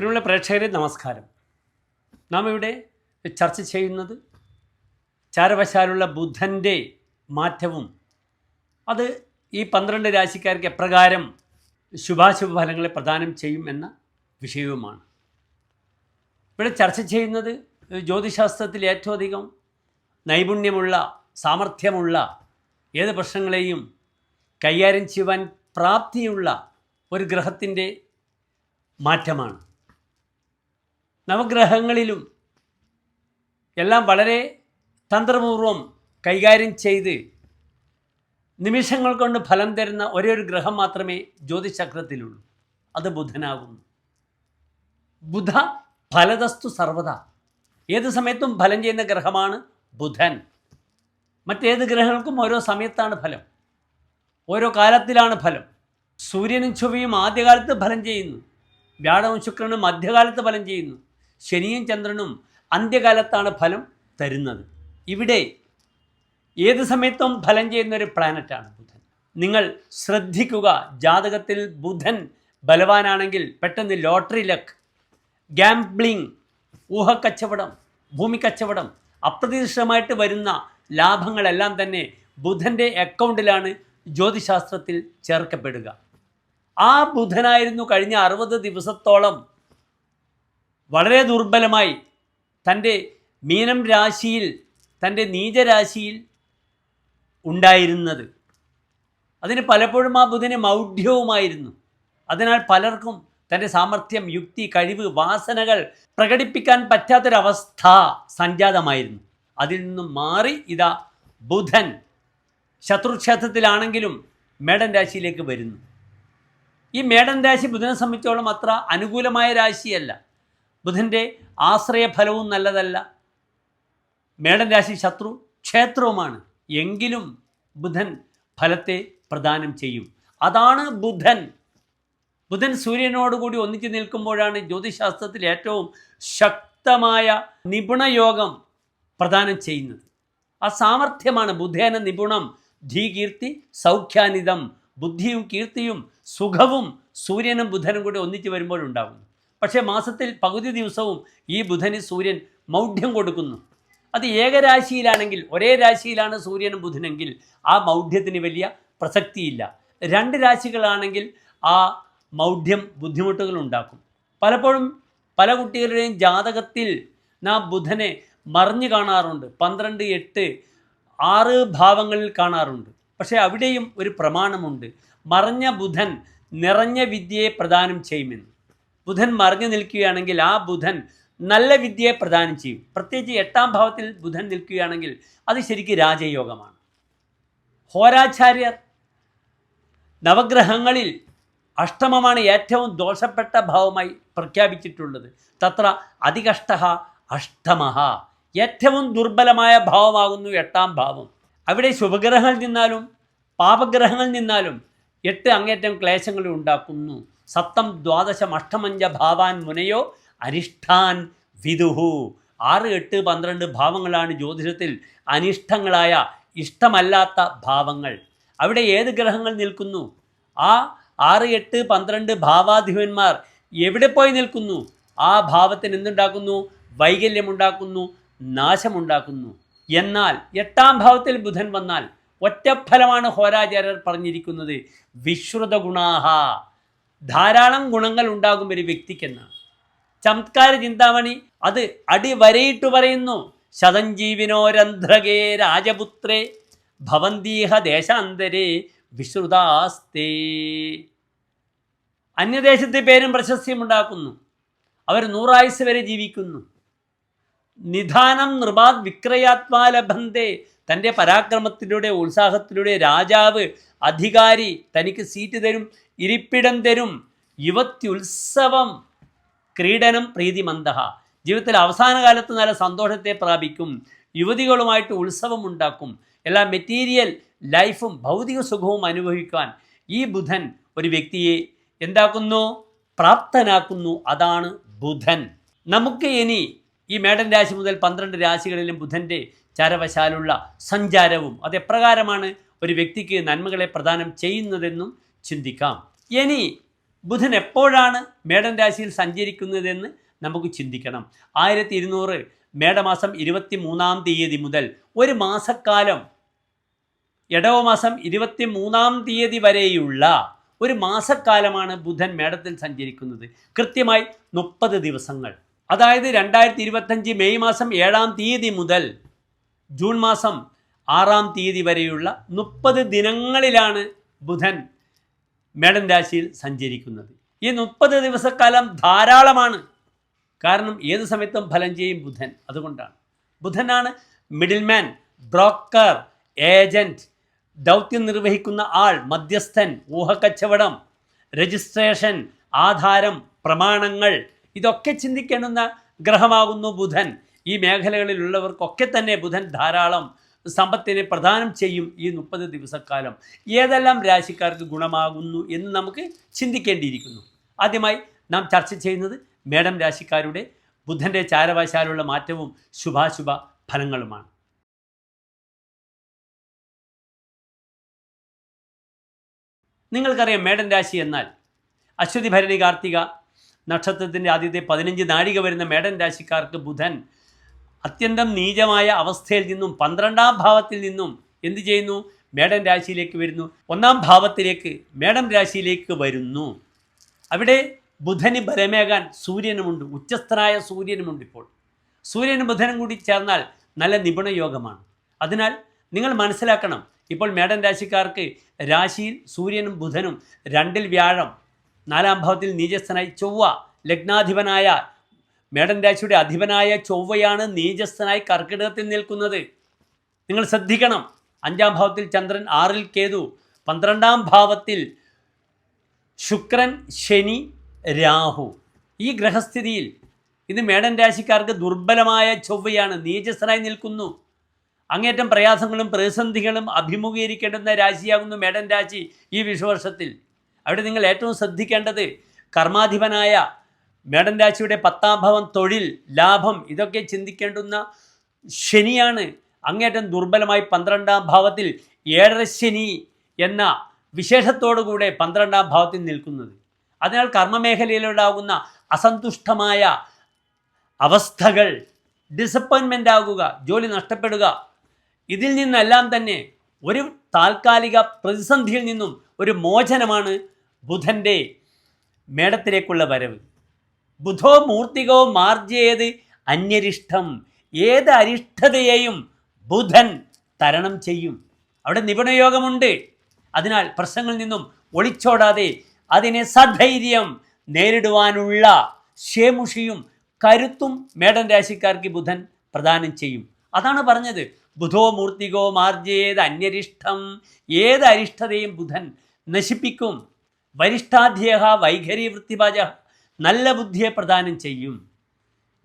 പ്രിയമുള്ള പ്രേക്ഷകരെ നമസ്കാരം. നാം ഇവിടെ ചർച്ച ചെയ്യുന്നത് ചാരവശാലുള്ള ബുധന്റെ മാറ്റവും അത് ഈ പന്ത്രണ്ട് രാശിക്കാർക്ക് എപ്രകാരം ശുഭാശുഭ ഫലങ്ങളെ പ്രദാനം ചെയ്യും എന്ന വിഷയവുമാണ്. ഇവിടെ ചർച്ച ചെയ്യുന്നത് ജ്യോതിശാസ്ത്രത്തിൽ ഏറ്റവും അധികം നൈപുണ്യമുള്ള സാമർഥ്യമുള്ള ഏത് പ്രശ്നങ്ങളെയും കൈകാര്യം ചെയ്യുവാൻ പ്രാപ്തിയുള്ള ഒരു ഗ്രഹത്തിന്റെ മാറ്റമാണ്. നവഗ്രഹങ്ങളിലും എല്ലാം വളരെ തന്ത്രപൂർവം കൈകാര്യം ചെയ്ത് നിമിഷങ്ങൾ കൊണ്ട് ഫലം തരുന്ന ഒരേ ഒരു ഗ്രഹം മാത്രമേ ജ്യോതിചക്രത്തിലുള്ളൂ അത് ബുധനാകുന്നു. ബുധ ഫലതസ്തു സർവത ഏത് സമയത്തും ഫലം ചെയ്യുന്ന ഗ്രഹമാണ് ബുധൻ. മറ്റേത് ഗ്രഹങ്ങൾക്കും ഓരോ സമയത്താണ് ഫലം. ഓരോ കാലത്തിലാണ് ഫലം. സൂര്യനും ചൊവ്വയും ആദ്യകാലത്ത് ഫലം ചെയ്യുന്നു. വ്യാഴവും ശുക്രനും മധ്യകാലത്ത് ഫലം ചെയ്യുന്നു. ശനിയും ചന്ദ്രനും അന്ത്യകാലത്താണ് ഫലം തരുന്നത്. ഇവിടെ ഏത് സമയത്തും ഫലം ചെയ്യുന്ന ഒരു പ്ലാനറ്റാണ് ബുധൻ. നിങ്ങൾ ശ്രദ്ധിക്കുക ജാതകത്തിൽ ബുധൻ ബലവാനാണെങ്കിൽ പെട്ടെന്ന് ലോട്ടറി ലക്ക് ഗാംബ്ലിംഗ് ഊഹക്കച്ചവടം ഭൂമിക്കച്ചവടം അപ്രതീക്ഷിതമായിട്ട് വരുന്ന ലാഭങ്ങളെല്ലാം തന്നെ ബുധന്റെ അക്കൗണ്ടിലാണ് ജ്യോതിശാസ്ത്രത്തിൽ ചേർക്കപ്പെടുക. ആ ബുധനായിരുന്നു കഴിഞ്ഞ അറുപത് ദിവസത്തോളം വളരെ ദുർബലമായി തന്റെ മീനം രാശിയിൽ തന്റെ നീചരാശിയിൽ ഉണ്ടായിരുന്നത്. അതിന് പലപ്പോഴും ആ ബുധന് മൗഢ്യവുമായിരുന്നു. അതിനാൽ പലർക്കും തന്റെ സാമർഥ്യം യുക്തി കഴിവ് വാസനകൾ പ്രകടിപ്പിക്കാൻ പറ്റാത്തൊരവസ്ഥ സംജാതമായിരുന്നു. അതിൽ നിന്നും മാറി ഇതാ ബുധൻ ശത്രുക്ഷേത്രത്തിലാണെങ്കിലും മേടൻ രാശിയിലേക്ക് വരുന്നു. ഈ മേടൻ രാശി ബുധനെ സംബന്ധിച്ചോളം അത്ര അനുകൂലമായ രാശിയല്ല. ബുധന്റെ ആശ്രയഫലവും നല്ലതല്ല. മേടൻ രാശി ശത്രു ക്ഷേത്രവുമാണ്. എങ്കിലും ബുധൻ ഫലത്തെ പ്രദാനം ചെയ്യും. അതാണ് ബുധൻ. ബുധൻ സൂര്യനോടുകൂടി ഒന്നിച്ച് നിൽക്കുമ്പോഴാണ് ജ്യോതിശാസ്ത്രത്തിൽ ഏറ്റവും ശക്തമായ നിപുണയോഗം പ്രദാനം ചെയ്യുന്നത്. ആ സാമർഥ്യമാണ് ബുധേന നിപുണം ധീകീർത്തി സൗഖ്യാനിതം ബുദ്ധിയും കീർത്തിയും സുഖവും സൂര്യനും ബുധനും കൂടി ഒന്നിച്ച് വരുമ്പോഴുണ്ടാകുന്നു പക്ഷേ മാസത്തിൽ പകുതി ദിവസവും ഈ ബുധന് സൂര്യൻ മൗഢ്യം കൊടുക്കുന്നു. അത് ഏകരാശിയിലാണെങ്കിൽ ഒരേ രാശിയിലാണ് സൂര്യനും ബുധനെങ്കിൽ ആ മൗഢ്യത്തിന് വലിയ പ്രസക്തിയില്ല. രണ്ട് രാശികളാണെങ്കിൽ ആ മൗഢ്യം ബുദ്ധിമുട്ടുകൾ ഉണ്ടാക്കും. പലപ്പോഴും പല കുട്ടികളുടെയും ജാതകത്തിൽ നാം ബുധനെ മറിഞ്ഞു കാണാറുണ്ട്. പന്ത്രണ്ട് എട്ട് ആറ് ഭാവങ്ങളിൽ കാണാറുണ്ട്. പക്ഷേ അവിടെയും ഒരു പ്രമാണമുണ്ട്. മറഞ്ഞ ബുധൻ നിറഞ്ഞ വിദ്യയെ പ്രദാനം ചെയ്യുമെന്ന്. ബുധൻ മറിഞ്ഞു നിൽക്കുകയാണെങ്കിൽ ആ ബുധൻ നല്ല വിദ്യയെ പ്രദാനം ചെയ്യും. പ്രത്യേകിച്ച് എട്ടാം ഭാവത്തിൽ ബുധൻ നിൽക്കുകയാണെങ്കിൽ അത് ശരിക്കും രാജയോഗമാണ്. ഹോരാചാര്യർ നവഗ്രഹങ്ങളിൽ അഷ്ടമമാണ് ഏറ്റവും ദോഷപ്പെട്ട ഭാവമായി പ്രഖ്യാപിച്ചിട്ടുള്ളത്. തത്ര അതികഷ്ട അഷ്ടമ ഏറ്റവും ദുർബലമായ ഭാവമാകുന്നു എട്ടാം ഭാവം. അവിടെ ശുഭഗ്രഹങ്ങളിൽ നിന്നാലും പാപഗ്രഹങ്ങളിൽ നിന്നാലും എട്ട് അങ്ങേറ്റം ക്ലേശങ്ങൾ ഉണ്ടാക്കുന്നു. സപ്തം ദ്വാദശം അഷ്ടമഞ്ച ഭാവാൻ മുനയോ അനിഷ്ഠാൻ വിദുഹു. ആറ് എട്ട് പന്ത്രണ്ട് ഭാവങ്ങളാണ് ജ്യോതിഷത്തിൽ അനിഷ്ടങ്ങളായ ഇഷ്ടമല്ലാത്ത ഭാവങ്ങൾ. അവിടെ ഏത് ഗ്രഹങ്ങൾ നിൽക്കുന്നു? ആ ആറ് എട്ട് പന്ത്രണ്ട് ഭാവാധിപന്മാർ എവിടെ പോയി നിൽക്കുന്നു? ആ ഭാവത്തിന് എന്തുണ്ടാക്കുന്നു? വൈകല്യമുണ്ടാക്കുന്നു നാശമുണ്ടാക്കുന്നു. എന്നാൽ എട്ടാം ഭാവത്തിൽ ബുധൻ വന്നാൽ ഒറ്റഫലമാണ് ഹോരാചാര്യർ പറഞ്ഞിരിക്കുന്നത്. വിശ്രുത ഗുണാഹ ധാരാളം ഗുണങ്ങൾ ഉണ്ടാകും ഒരു വ്യക്തിക്കെന്നാണ് ചമത്കാര ചിന്താമണി അത് അടിവരയിട്ട് പറയുന്നു. ശതഞ്ജീവിനോരന്ധ്രകേ രാജപുത്രേ ഭവന്തീഹ ദേശാന്തരേ വിശ്രുതാസ്തേ. അന്യദേശത്തെ പേരും പ്രശസ്തിയും ഉണ്ടാക്കുന്നു അവർ നൂറായുസ് വരെ ജീവിക്കുന്നു. നിധാനം നൃപാത് വിക്രയാത്മാ ലഭന്തേ തന്റെ പരാക്രമത്തിലൂടെ ഉത്സാഹത്തിലൂടെ രാജാവ് അധികാരി തനിക്ക് സീറ്റ് തരും ഇരിപ്പിടം തരും. യുവത്യുത്സവം. ക്രീഡനം പ്രീതിമന്ദഹ ജീവിതത്തിൽ അവസാന കാലത്ത് നല്ല സന്തോഷത്തെ പ്രാപിക്കും. യുവതികളുമായിട്ട് ഉത്സവം ഉണ്ടാക്കും. എല്ലാ മെറ്റീരിയൽ ലൈഫും ഭൗതിക സുഖവും അനുഭവിക്കാൻ ഈ ബുധൻ ഒരു വ്യക്തിയെ എന്താക്കുന്നു? പ്രാപ്തനാക്കുന്നു. അതാണ് ബുധൻ. നമുക്ക് ഇനി ഈ മേടൻ രാശി മുതൽ പന്ത്രണ്ട് രാശികളിലും ബുധന്റെ ചരവശാലുള്ള സഞ്ചാരവും അത് എപ്രകാരമാണ്? ഒരു വ്യക്തിക്ക് നന്മകളെ പ്രദാനം ചെയ്യുന്നതെന്നും ചിന്തിക്കാം. ഇനി ബുധൻ എപ്പോഴാണ് മേടൻ രാശിയിൽ സഞ്ചരിക്കുന്നതെന്ന് നമുക്ക് ചിന്തിക്കണം. ആയിരത്തി ഇരുന്നൂറ് മേടമാസം ഇരുപത്തി മൂന്നാം തീയതി മുതൽ ഒരു മാസക്കാലം ഇടവ മാസം ഇരുപത്തി മൂന്നാം തീയതി വരെയുള്ള ഒരു മാസക്കാലമാണ് ബുധൻ മേടത്തിൽ സഞ്ചരിക്കുന്നത്. കൃത്യമായി മുപ്പത് ദിവസങ്ങൾ. അതായത് രണ്ടായിരത്തി ഇരുപത്തഞ്ച് മെയ് മാസം ഏഴാം തീയതി മുതൽ ജൂൺ മാസം ആറാം തീയതി വരെയുള്ള മുപ്പത് ദിനങ്ങളിലാണ് ബുധൻ മേടൻ രാശിയിൽ സഞ്ചരിക്കുന്നത്. ഈ മുപ്പത് ദിവസക്കാലം ധാരാളമാണ്. കാരണം ഏത് സമയത്തും ഫലം ചെയ്യും ബുധൻ. അതുകൊണ്ടാണ്. ബുധനാണ് മിഡിൽമാൻ ബ്രോക്കർ ഏജന്റ് ദൗത്യം നിർവഹിക്കുന്ന ആൾ മധ്യസ്ഥൻ ഊഹക്കച്ചവടം രജിസ്ട്രേഷൻ ആധാരം പ്രമാണങ്ങൾ ഇതൊക്കെ ചിന്തിക്കേണ്ടുന്ന ഗ്രഹമാകുന്നു ബുധൻ. ഈ മേഖലകളിലുള്ളവർക്കൊക്കെ തന്നെ ബുധൻ ധാരാളം സമ്പത്തിനെ പ്രദാനം ചെയ്യും ഈ മുപ്പത് ദിവസക്കാലം. ഏതെല്ലാം രാശിക്കാർക്ക് ഗുണമാകുന്നു എന്ന് നമുക്ക് ചിന്തിക്കേണ്ടിയിരിക്കുന്നു. ആദ്യമായി നാം ചർച്ച ചെയ്യുന്നത് മേഡം രാശിക്കാരുടെ ബുധന്റെ ചാരവശാലുള്ള മാറ്റവും ശുഭാശുഭ ഫലങ്ങളുമാണ്. നിങ്ങൾക്കറിയാം മേടൻ രാശി എന്നാൽ അശ്വതി ഭരണി കാർത്തിക നക്ഷത്രത്തിന്റെ ആദ്യത്തെ പതിനഞ്ച് നാഴിക വരുന്ന മേടൻ രാശിക്കാർക്ക് ബുധൻ അത്യന്തം നീചമായ അവസ്ഥയിൽ നിന്നും പന്ത്രണ്ടാം ഭാവത്തിൽ നിന്നും എന്ത് ചെയ്യുന്നു? മേടൻ രാശിയിലേക്ക് വരുന്നു. ഒന്നാം ഭാവത്തിലേക്ക് മേടം രാശിയിലേക്ക് വരുന്നു. അവിടെ ബുധന് ബലമേകാൻ സൂര്യനുമുണ്ട്. ഉച്ചസ്ഥനായ സൂര്യനുമുണ്ട് ഇപ്പോൾ. സൂര്യനും ബുധനും കൂടി ചേർന്നാൽ നല്ല നിപുണ യോഗമാണ്. അതിനാൽ നിങ്ങൾ മനസ്സിലാക്കണം ഇപ്പോൾ മേടൻ രാശിക്കാർക്ക് രാശിയിൽ സൂര്യനും ബുധനും രണ്ടിൽ വ്യാഴം നാലാം ഭാവത്തിൽ നീചസ്ഥനായി ചൊവ്വ ലഗ്നാധിപനായ മേടൻ രാശിയുടെ അധിപനായ ചൊവ്വയാണ് നീചസ്ഥനായി കർക്കിടകത്തിൽ നിൽക്കുന്നത്. നിങ്ങൾ ശ്രദ്ധിക്കണം. അഞ്ചാം ഭാവത്തിൽ ചന്ദ്രൻ ആറിൽ കേതു. പന്ത്രണ്ടാം ഭാവത്തിൽ ശുക്രൻ ശനി രാഹു. ഈ ഗ്രഹസ്ഥിതിയിൽ ഇത് മേടൻ രാശിക്കാർക്ക് ദുർബലമായ ചൊവ്വയാണ്. നീചസ്ഥനായി നിൽക്കുന്നു. അങ്ങേറ്റം പ്രയാസങ്ങളും പ്രതിസന്ധികളും അഭിമുഖീകരിക്കേണ്ടുന്ന രാശിയാകുന്നു മേടൻ രാശി ഈ വിഷുവർഷത്തിൽ. അവിടെ നിങ്ങൾ ഏറ്റവും ശ്രദ്ധിക്കേണ്ടത് കർമാധിപനായ മേടൻ രാശിയുടെ പത്താം ഭവം തൊഴിൽ ലാഭം ഇതൊക്കെ ചിന്തിക്കേണ്ടുന്ന ശനിയാണ്. അങ്ങേറ്റം ദുർബലമായി പന്ത്രണ്ടാം ഭാവത്തിൽ ഏഴര ശനി എന്ന വിശേഷത്തോടുകൂടെ പന്ത്രണ്ടാം ഭാവത്തിൽ നിൽക്കുന്നത്. അതിനാൽ കർമ്മമേഖലയിലുണ്ടാകുന്ന അസന്തുഷ്ടമായ അവസ്ഥകൾ ഡിസപ്പോയിൻമെന്റ് ആകുക ജോലി നഷ്ടപ്പെടുക ഇതിൽ നിന്നെല്ലാം തന്നെ ഒരു താൽക്കാലിക പ്രതിസന്ധിയിൽ നിന്നും ഒരു മോചനമാണ് ബുധന്റെ മേടത്തിലേക്കുള്ള വരവ്. ബുധോ മൂർത്തികോ മാർജേത് അന്യരിഷ്ടം ഏത് അരിഷ്ടതയെയും ബുധൻ തരണം ചെയ്യും. അവിടെ നിപുണയോഗമുണ്ട്. അതിനാൽ പ്രശ്നങ്ങളിൽ നിന്നും ഒളിച്ചോടാതെ അതിനെ സധൈര്യം നേരിടുവാനുള്ള ക്ഷേമുഷിയും കരുത്തും മേടൻ രാശിക്കാർക്ക് ബുധൻ പ്രദാനം ചെയ്യും. അതാണ് പറഞ്ഞത്. ബുധോ മൂർത്തികോ മാർജേത് അന്യരിഷ്ടം ഏത് അരിഷ്ടതയും ബുധൻ നശിപ്പിക്കും. വരിഷ്ഠാധ്യേഹ വൈഖരി വൃത്തിപാച നല്ല ബുദ്ധിയെ പ്രദാനം ചെയ്യും.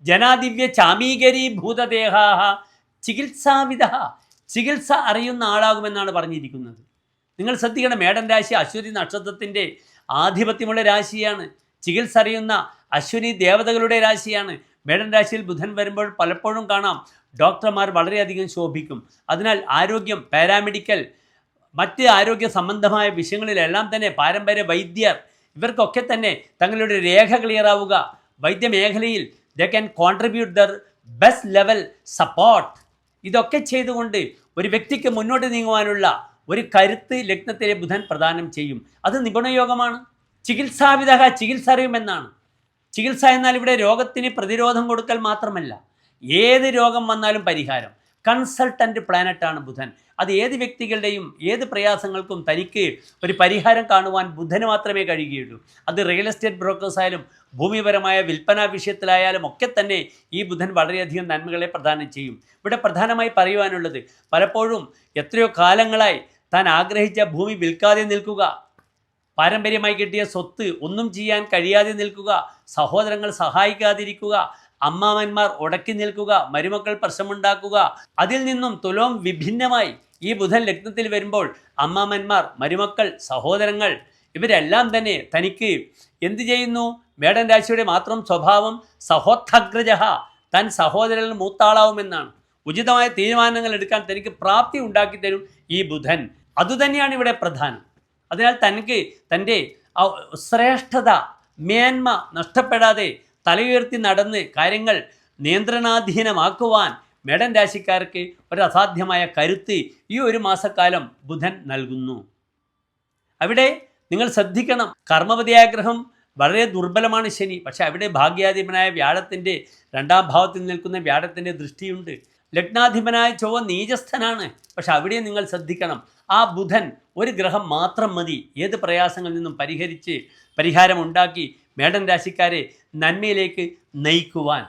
ജനാദിവ്യ ചാമീകരി ഭൂതദേഹാഹ ചികിത്സാവിധ ചികിത്സ അറിയുന്ന ആളാകുമെന്നാണ് പറഞ്ഞിരിക്കുന്നത്. നിങ്ങൾ ശ്രദ്ധിക്കണം മേടൻ രാശി അശ്വതി നക്ഷത്രത്തിന്റെ ആധിപത്യമുള്ള രാശിയാണ്. ചികിത്സ അറിയുന്ന അശ്വനി ദേവതകളുടെ രാശിയാണ്. മേടൻ രാശിയിൽ ബുധൻ വരുമ്പോൾ പലപ്പോഴും കാണാം ഡോക്ടർമാർ വളരെയധികം ശോഭിക്കും. അതിനാൽ ആരോഗ്യം പാരാമെഡിക്കൽ മറ്റ് ആരോഗ്യ സംബന്ധമായ വിഷയങ്ങളിലെല്ലാം തന്നെ പാരമ്പര്യ വൈദ്യർ ഇവർക്കൊക്കെ തന്നെ തങ്ങളുടെ രേഖ ക്ലിയറാവുക. വൈദ്യമേഖലയിൽ the can contribute their best level support ഇതൊക്കെ ചെയ്തുകൊണ്ട് ഒരു വ്യക്തിക്ക് മുന്നോട്ട് നീങ്ങുവാനുള്ള ഒരു കരുത്ത് ലഗ്നത്തിലെ ബുധൻ പ്രദാനം ചെയ്യും. അത് നിപുണയോഗമാണ്. ചികിത്സാവിധ ചികിത്സ അറിയുമെന്നാണ്. ചികിത്സ എന്നാൽ ഇവിടെ രോഗത്തിന് പ്രതിരോധം കൊടുക്കൽ മാത്രമല്ല. ഏത് രോഗം വന്നാലും പരിഹാരം. കൺസൾട്ടന്റ് പ്ലാനറ്റാണ് ബുധൻ. അത് ഏത് വ്യക്തികളുടെയും ഏത് പ്രയാസങ്ങൾക്കും തനിക്ക് ഒരു പരിഹാരം കാണുവാൻ ബുധന് മാത്രമേ കഴിയുകയുള്ളൂ. അത് റിയൽ എസ്റ്റേറ്റ് ബ്രോക്കേഴ്സ് ആയാലും ഭൂമിപരമായ വിൽപ്പന വിഷയത്തിലായാലും ഒക്കെ തന്നെ ഈ ബുധൻ വളരെയധികം നന്മകളെ പ്രദാനം ചെയ്യും. ഇവിടെ പ്രധാനമായി പറയുവാനുള്ളത് പലപ്പോഴും എത്രയോ കാലങ്ങളായി താൻ ആഗ്രഹിച്ച ഭൂമി വിൽക്കാതെ നിൽക്കുക പാരമ്പര്യമായി കിട്ടിയ സ്വത്ത് ഒന്നും ചെയ്യാൻ കഴിയാതെ നിൽക്കുക സഹോദരങ്ങൾ സഹായിക്കാതിരിക്കുക അമ്മാവന്മാർ ഉടക്കി നിൽക്കുക മരുമക്കൾ പ്രശ്നമുണ്ടാക്കുക അതിൽ നിന്നും തുലോം വിഭിന്നമായി ഈ ബുധൻ ലഗ്നത്തിൽ വരുമ്പോൾ അമ്മാമന്മാർ മരുമക്കൾ സഹോദരങ്ങൾ ഇവരെല്ലാം തന്നെ തനിക്ക് എന്തു ചെയ്യുന്നു? മേടൻ രാശിയുടെ മാത്രം സ്വഭാവം സഹോത്ഥഗ്രജ തൻ സഹോദരനിൽ മൂത്താളാവുമെന്നാണ്. ഉചിതമായ തീരുമാനങ്ങൾ എടുക്കാൻ തനിക്ക് പ്രാപ്തി ഉണ്ടാക്കി തരും ഈ ബുധൻ. അതുതന്നെയാണ് ഇവിടെ പ്രധാനം. അതിനാൽ തനിക്ക് തന്റെ ശ്രേഷ്ഠത മേന്മ നഷ്ടപ്പെടാതെ തലയുയർത്തി നടന്ന് കാര്യങ്ങൾ നിയന്ത്രണാധീനമാക്കുവാൻ മേടൻ രാശിക്കാർക്ക് ഒരു അസാധ്യമായ കരുത്ത് ഈ ഒരു മാസക്കാലം ബുധൻ നൽകുന്നു. അവിടെ നിങ്ങൾ ശ്രദ്ധിക്കണം. കർമ്മപതിയാഗ്രഹം വളരെ ദുർബലമാണ് ശനി. പക്ഷെ അവിടെ ഭാഗ്യാധിപനായ വ്യാഴത്തിന്റെ രണ്ടാം ഭാവത്തിൽ നിൽക്കുന്ന വ്യാഴത്തിന്റെ ദൃഷ്ടിയുണ്ട്. ലഗ്നാധിപനായ ചൊവ്വ നീചസ്ഥനാണ്. പക്ഷെ അവിടെ നിങ്ങൾ ശ്രദ്ധിക്കണം. ആ ബുധൻ ഒരു ഗ്രഹം മാത്രം മതി. ഏത് പ്രയാസങ്ങളിൽ നിന്നും പരിഹരിച്ച് പരിഹാരമുണ്ടാക്കി മേടൻ രാശിക്കാരെ നന്മയിലേക്ക് നയിക്കുവാൻ.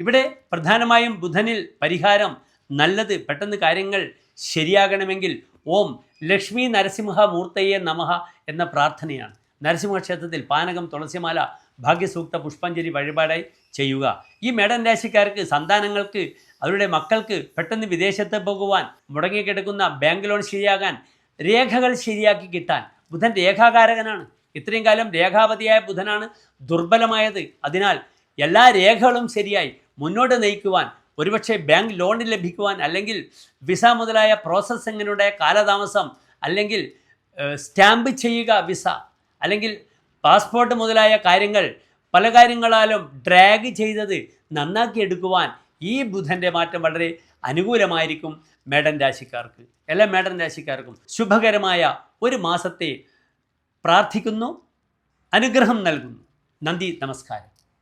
ഇവിടെ പ്രധാനമായും ബുധനിൽ പരിഹാരം നല്ലത് പെട്ടെന്ന് കാര്യങ്ങൾ ശരിയാകണമെങ്കിൽ ഓം ലക്ഷ്മി നരസിംഹ മൂർത്തയെ നമഹ എന്ന പ്രാർത്ഥനയാണ്. നരസിംഹക്ഷേത്രത്തിൽ പാനകം തുളസിമാല ഭാഗ്യസൂക്ത പുഷ്പാഞ്ജലി വഴിപാടായി ചെയ്യുക. ഈ മേടൻ രാശിക്കാർക്ക് സന്താനങ്ങൾക്ക് അവരുടെ മക്കൾക്ക് പെട്ടെന്ന് വിദേശത്ത് പോകുവാൻ മുടങ്ങിക്കിടക്കുന്ന ബാങ്ക് ലോൺ ശരിയാകാൻ രേഖകൾ ശരിയാക്കി കിട്ടാൻ ബുധൻ രേഖാകാരകനാണ്. ഇത്രയും കാലം രേഖാപതിയായ ബുധനാണ് ദുർബലമായത്. അതിനാൽ എല്ലാ രേഖകളും ശരിയായി. മുന്നോട്ട് നയിക്കുവാൻ ഒരുപക്ഷെ ബാങ്ക് ലോൺ ലഭിക്കുവാൻ അല്ലെങ്കിൽ വിസ മുതലായ പ്രോസസ്സിങ്ങിനുടെ കാലതാമസം അല്ലെങ്കിൽ സ്റ്റാമ്പ് ചെയ്യുക വിസ അല്ലെങ്കിൽ പാസ്പോർട്ട് മുതലായ കാര്യങ്ങൾ പല കാര്യങ്ങളാലും ഡ്രാഗ് ചെയ്തത് നന്നാക്കി എടുക്കുവാൻ ഈ ബുധന്റെ മാറ്റം വളരെ അനുകൂലമായിരിക്കും മേടൻ രാശിക്കാർക്ക് എല്ലാ മേടൻ രാശിക്കാർക്കും. ശുഭകരമായ ഒരു മാസത്തെ പ്രാർത്ഥിക്കുന്നു. അനുഗ്രഹം നൽകുന്നു. നന്ദി നമസ്കാരം.